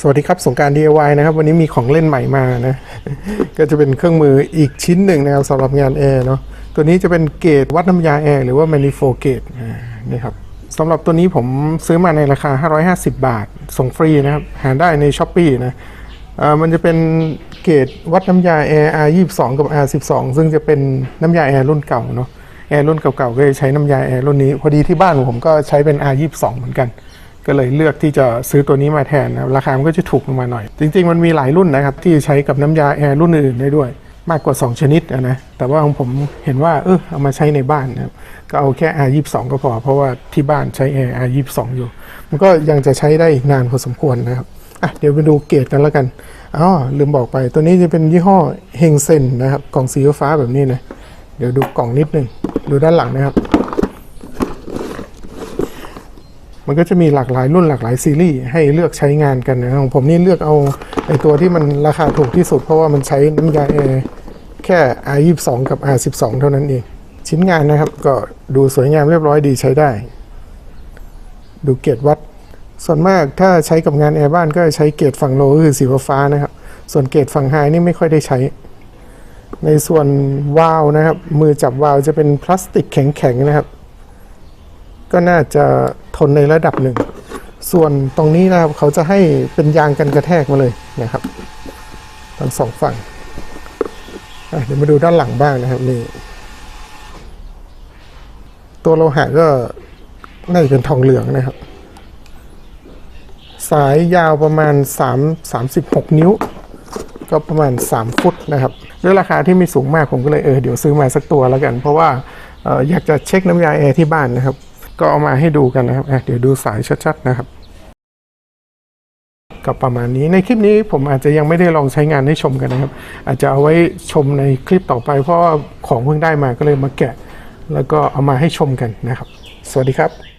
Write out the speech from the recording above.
สวัสดีครับสงกราร DIY นะครับ วันนี้มีของเล่นใหม่มานะ ก็จะเป็นเครื่องมืออีกชิ้นหนึ่งนะครับสำหรับงานแอร์เนาะตัวนี้จะเป็นเกจวัดน้ำยาแอร์หรือว่า manifold gauge นี่ครับสำหรับตัวนี้ผมซื้อมาในราคา 550 บาท ส่งฟรีนะครับ หาได้ใน s h อ p e e นะมันจะเป็นเกจวัดน้ำยาแอร์ R22 กับ R12 ซึ่งจะเป็นน้ำยาแอร์รุ่นเก่าเนาะแอร์รุ่นเก่าๆก็จะใช้น้ำยาแอร์รุ่นนี้ พอดีที่บ้านผมก็ใช้เป็น R22 เหมือนกัน ก็เลยเลือกที่จะซื้อตัวนี้มาแทนนะครับราคามันก็จะถูกลงมาหน่อย จริง ๆ มันมีหลายรุ่นนะครับที่ใช้กับน้ำยาแอร์รุ่นอื่นได้ด้วยมากกว่า 2 ชนิดอะนะแต่ว่าของผมเห็นว่าเออเอามาใช้ในบ้านนะครับก็เอาแค่ R22 ก็พอ เพราะว่าที่บ้านใช้แอร์ R22 อยู่ มันก็ยังจะใช้ได้นานพอสมควรนะครับอะเดี๋ยวไปดูเกรดกันแล้วกันอ๋อลืมบอกไป ตัวนี้จะเป็นยี่ห้อเฮงเซนนะครับกล่องสีฟ้าแบบนี้นะเดี๋ยวดูกล่องนิดนึงดูด้านหลังนะครับ มันก็จะมีหลากหลายรุ่นหลากหลายซีรีส์ให้เลือกใช้งานกันนะของผมนี่เลือกเอาไอตัวที่มันราคาถูกที่สุด เพราะว่ามันใช้น้ำยาแอร์แค่ R22 กับ R12 เท่านั้นเอง ชิ้นงานนะครับก็ดูสวยงามเรียบร้อยดีใช้ได้ ดูเกจวัด ส่วนมากถ้าใช้กับงานแอร์บ้านก็ใช้เกจฝั่งโลคือสีฟ้านะครับ ส่วนเกจฝั่งไฮนี่ไม่ค่อยได้ใช้ ในส่วนวาล์วนะครับ มือจับวาล์วจะเป็นพลาสติกแข็งๆนะครับ ก็น่าจะ ทนในระดับหนึ่ง ส่วนตรงนี้นะครับเขาจะให้เป็นยางกันกระแทกมาเลยนะครับ ทั้งสองฝั่งเดี๋ยวมาดูด้านหลังบ้างนะครับนี่ตัวโลหะก็น่าจะเป็นทองเหลืองนะครับ สายยาวประมาณ 3 36 นิ้ว ก็ประมาณ 3 ฟุตนะครับ ด้วยราคาที่ไม่สูงมากผมก็เลยเออเดี๋ยวซื้อมาสักตัวแล้วกัน เพราะว่าอออยากจะเช็คน้ำยาแอร์ที่บ้านนะครับ ก็เอามาให้ดูกันนะครับเดี๋ยวดูสายชัดๆนะครับก็ประมาณนี้ในคลิปนี้ผมอาจจะยังไม่ได้ลองใช้งานให้ชมกันนะครับ อาจจะเอาไว้ชมในคลิปต่อไป เพราะว่าของเพิ่งได้มาก็เลยมาแกะ แล้วก็เอามาให้ชมกันนะครับ สวัสดีครับ